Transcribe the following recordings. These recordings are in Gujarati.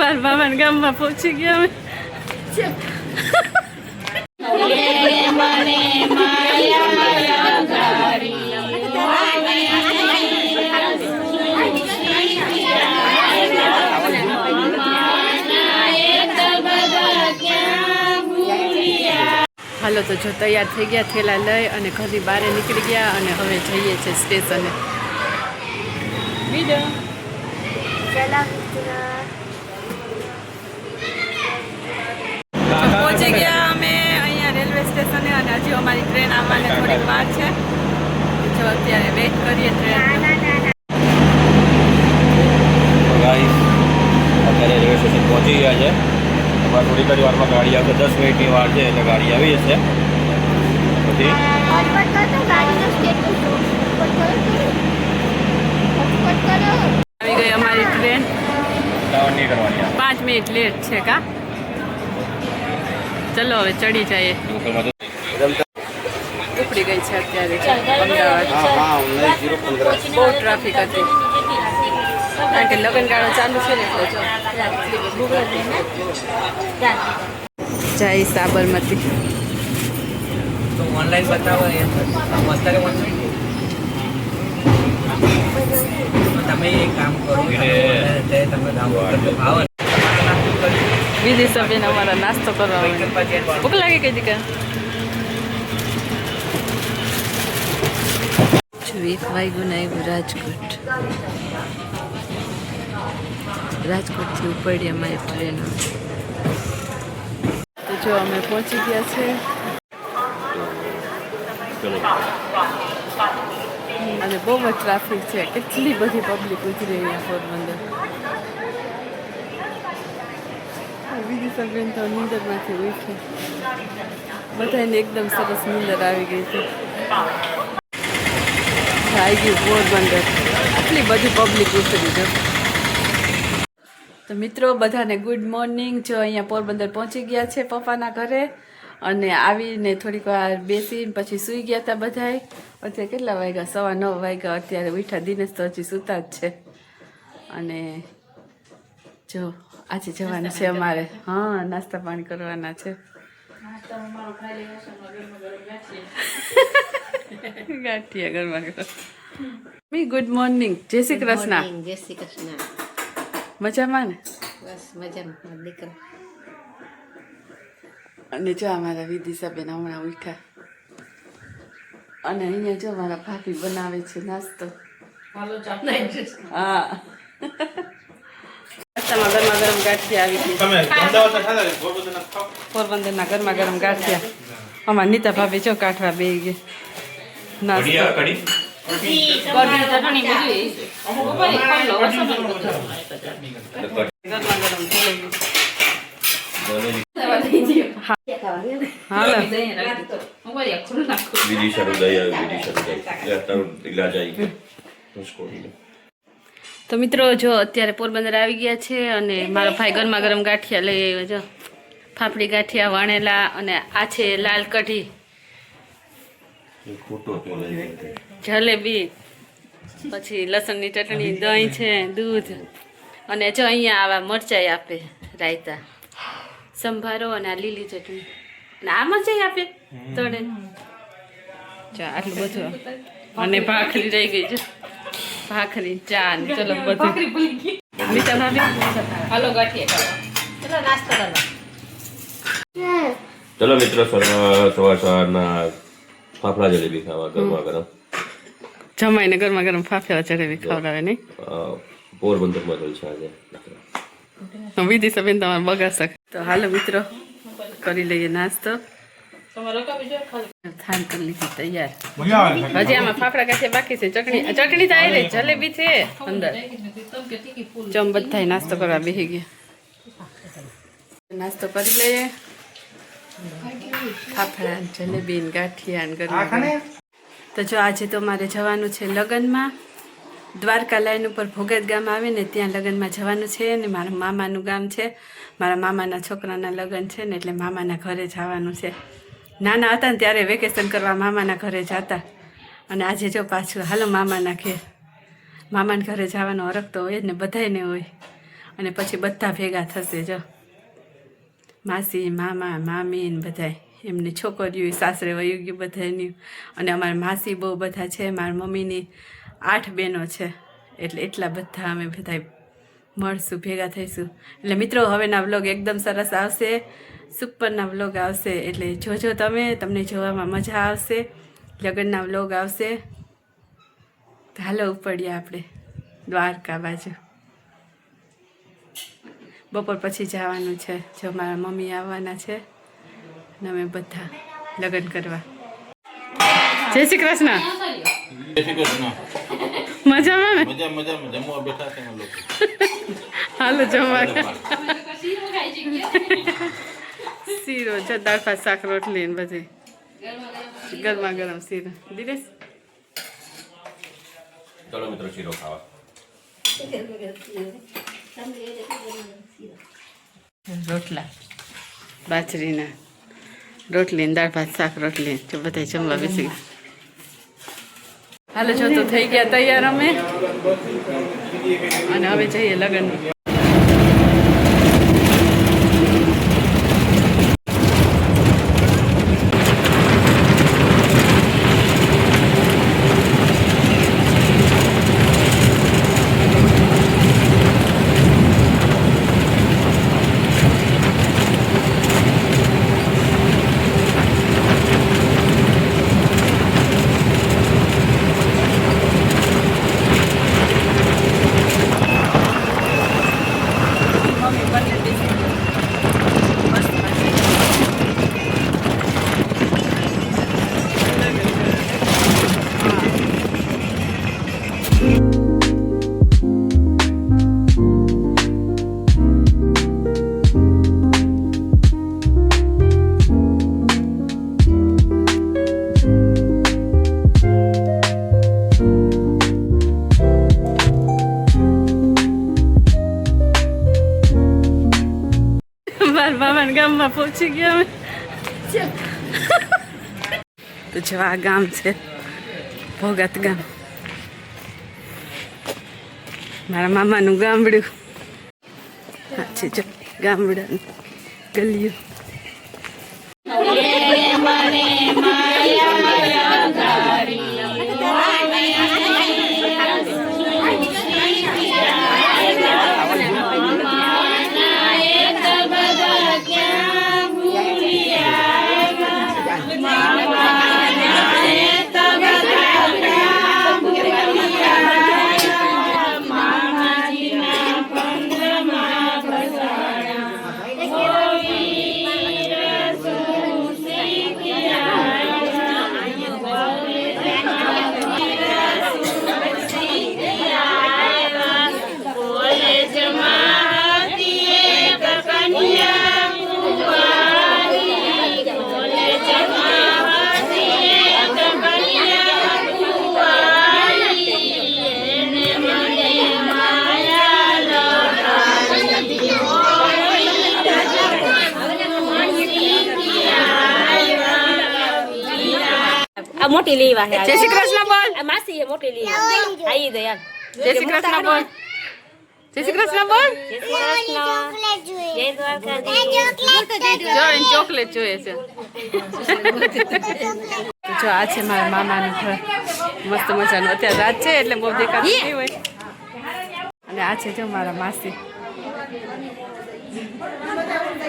બાર બાબાના ગામમાં પહોંચી ગયા અમે. હાલો તો જો તૈયાર થઈ ગયા થેલા લઈ અને ઘરની બહાર નીકળી ગયા અને હવે જઈએ છીએ સ્ટેશને. વીડિયો પહોંચી ગયા અમે અહીંયા રેલવે સ્ટેશને અને હજી અમારી ટ્રેન આવવાને થોડીક વાર છે. જો અત્યારે વેઇટ કરીએ ટ્રેન અત્યારે રેલવે સ્ટેશન પહોંચી ગયા છે. અમારે થોડી ઘણી વારમાં ગાડી આવશે. દસ મિનિટની વાર છે એટલે ગાડી આવી જશે. પછી? આવી ગઈ અમારી ટ્રેન. પાંચ મિનિટ લેટ છે કા? ચલો હવે ચડી જઈએ. લોકલમાં ઉપડી ગઈ છે અત્યારે. અમદાવાદ. બહુ ટ્રાફિક હતી. કારણ કે લગ્નગાળો ચાલુ છે ને જય સાબરમતી. તો ઓનલાઈન બતાવો તમે એક કામ કરો તમે આવો વિધિ સભ્યને અમારા નાસ્તો કરવા. ભૂખ લાગે કઈ દીકા એક વાગ્યું આવ્યું રાજકોટ. રાજકોટથી ઉપડી અમારી ટ્રેન. તો જો અમે પહોંચી ગયા છે. અને બહુ જ ટ્રાફિક છે. કેટલી બધી પબ્લિક ઉતરી અહીંયા પોરબંદર બીજી સગન તો નીંદરમાંથી ઉઠી બધાને એકદમ સરસ નીંદર આવી ગઈ છે. આવી ગયું પોરબંદર. આટલી બધી પબ્લિક ઉતરી છે તો મિત્રો, બધાને ગુડ મોર્નિંગ જો અહીંયા પોરબંદર પહોંચી ગયા છે પપ્પાના ઘરે અને આવીને થોડીક વાર બેસીને પછી સૂઈ ગયા હતા બધાએ અત્યારે કેટલા વાગ્યા? સવા નવ વાગ્યા. અત્યારે ઉઠા દિનેશ તો હજી સૂતા જ છે. અને જો આજે જવાનું છે અમારે. હા નાસ્તા પાણી કરવાના છે. ગાંઠિયા. ગરમા મી ગુડ મોર્નિંગ જય શ્રી કૃષ્ણ. જય શ્રી કૃષ્ણ. મજામાં ને? બસ મજામાં દીકરા. અને જો અમારા વિદિશાબેન હમણાં ઉઠ્યા. અને અહીંયા જો મારા ભાભી બનાવે છે નાસ્તો. હા. નાસ્તામાં ગરમા ગરમ ગાંઠિયા આવી ગઈ. પોરબંદરના ગરમા ગરમ ગાંઠિયા. અમારા નીતા ભાભી જો કાઠવા બે ગઈ. જલેબી શરૂ દઈ આવી શરૂ દઈ તારું ઈલાજ આવી ગયો. તો મિત્રો જો અત્યારે પોરબંદર આવી ગયા છે અને મારો ભાઈ ગરમા ગરમ ગાંઠિયા લઈ આવ્યો જો. ફાફડી ગાંઠિયા વણેલા અને આ છે લાલ કઢી. જલેબી પછી લસણની ચટણી દહીં છે દૂધ. અને જો અહીંયા આવા મરચાઈ આપે રાયતા. સંભારો અને આ લીલી ચટણી. અને આ મરચાઈ આપે તળે. ચા આટલું બધું. અને ભાખરી રહી ગઈ છે ભાખરી ચા ને ચલો બધું. મીઠા ભાભી હાલો ગાંઠિયા ચલો. મિત્રો સવાર સવાર સવારના ફાફડા જલેબી ખાવા ગરમા ગરમ. જમાઈને ગરમા ગરમ ફાફડા જલેબી ખવડાવે નહીં અ, જોઈ છે આજે. વિધિ સબેન તમારે બગાડશે તો હાલો મિત્રો કરી લઈએ નાસ્તો. થાન કરી લીધી તૈયાર. હજી આમાં ફાફડા ગાંઠિયા બાકી છે. ચટણી ચટણી તો આવી રહી જલેબી છે અંદર. ચમ બધા નાસ્તો કરવા બેસી ગયા. નાસ્તો કરી લઈએ. ફાફડા જલેબી ને ગાંઠિયા ને ગરમા તો જો આજે તો મારે જવાનું છે લગ્નમાં. દ્વારકા લાઈન ઉપર ભોગત ગામ આવે ને ત્યાં લગ્નમાં જવાનું છે ને મારા મામાનું ગામ છે. મારા મામાના છોકરાના લગ્ન છે ને એટલે મામાના ઘરે જવાનું છે. નાના હતા ને ત્યારે વેકેશન કરવા મામાના ઘરે જતા. અને આજે જો પાછું હાલો મામાના ઘેર. મામાના ઘરે જવાનો હરખ તો હોય જ ને, બધાયને હોય. અને પછી બધા ભેગા થશે જો. માસી, મામા, મામી ને બધાય. એમની છોકરીઓ સાસરે વયું ગયું બધાની અને અમારા માસી બહુ બધા છે, મારા મમ્મીની આઠ બહેનો છે. એટલે એટલા બધા અમે બધા મળશું, ભેગા થઈશું. એટલે મિત્રો, હવેના વ્લોગ એકદમ સરસ આવશે. સુપરના વ્લોગ આવશે એટલે જોજો તમે તમને જોવામાં મજા આવશે. લગ્નના વ્લોગ આવશે. હાલો ઉપડીએ આપણે દ્વારકા બાજુ. બપોર પછી જવાનું છે જો મારા મમ્મી આવવાના છે. અને અમે બધા લગ્ન કરવા. જય શ્રી કૃષ્ણ. જય શ્રી કૃષ્ણ. મજામાં ને? મજા મજામાં જમવા બેઠા છે હાલો જમવા. શીરો છે દાળ ભાત શાક રોટલી ને બધી. ગરમા ગરમ શીરો. દિનેશ? ચલો મિત્રો શીરો ખાવા. રોટલા. બાજરીના. રોટલી ને દાળ ભાત શાક રોટલી જો બધા જમવા બેસી ગયા. હાલો જો તો થઈ ગયા તૈયાર અમે. અને હવે જઈએ લગ્ન મારા મામાના ગામમાં પહોંચી ગયા અમે તો જો આ ગામ છે ભોગત ગામ મારા મામાનું ગામડું. જો ગામડાનું ગલીયું. મોટી લેવા હે. જય શ્રી કૃષ્ણ બોલ. માસી એ મોટી લેવા. આઈ દે યાર જય શ્રી કૃષ્ણ બોલ. જય શ્રી કૃષ્ણ બોલ. જય શ્રી કૃષ્ણ. જય દ્વારકાધીશ. જો એને ચોકલેટ જોઈએ છે. જો આ છે મારા મામાનું ઘર. મસ્ત મજાનું. અત્યારે રાત છે એટલે બહુ દેખાતું નહીં હોય. અને આ છે જો મારા માસી.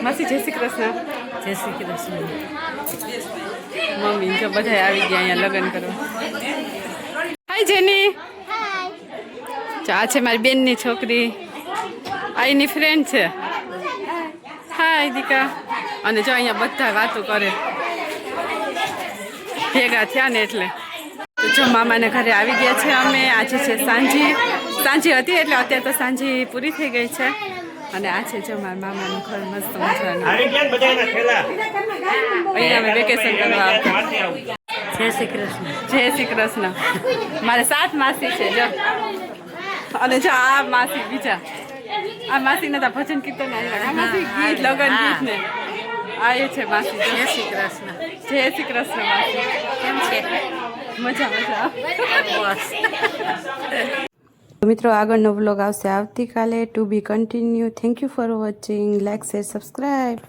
માસી જય શ્રી કૃષ્ણ. જય શ્રી કૃષ્ણ. મમ્મી, જો બધા આવી ગયા અહીંયા લગ્ન કરવા. હાય જેની આ છે મારી બેનની છોકરી. આ ફ્રેન્ડ છે. હાય દીકા અને જો અહીંયા બધા વાતો કરે. ભેગા થયા ને એટલે. જો મામાને ઘરે આવી ગયા છે અમે. આજે છે સાંજી. સાંજી હતી એટલે અત્યારે તો સાંજી પૂરી થઈ ગઈ છે. અને આ છે જો મારા મામાનું ઘર મસ્ત મજાનું. અહીંયા અમે વેકેશન કરવા જય શ્રી કૃષ્ણ. જય શ્રી કૃષ્ણ. મારે સાત માસી છે જો. અને જો આ માસી બીજા. આ માસી નતા ભજન કીર્તન ગીત લગન ગીત ને આ એ છે માસી જય શ્રી કૃષ્ણ. જય શ્રી કૃષ્ણ માસી. કેમ છે? મજા મજા. મિત્રો, આગળનો વ્લોગ આવશે આવતીકાલે. To be continue thank you for watching like share subscribe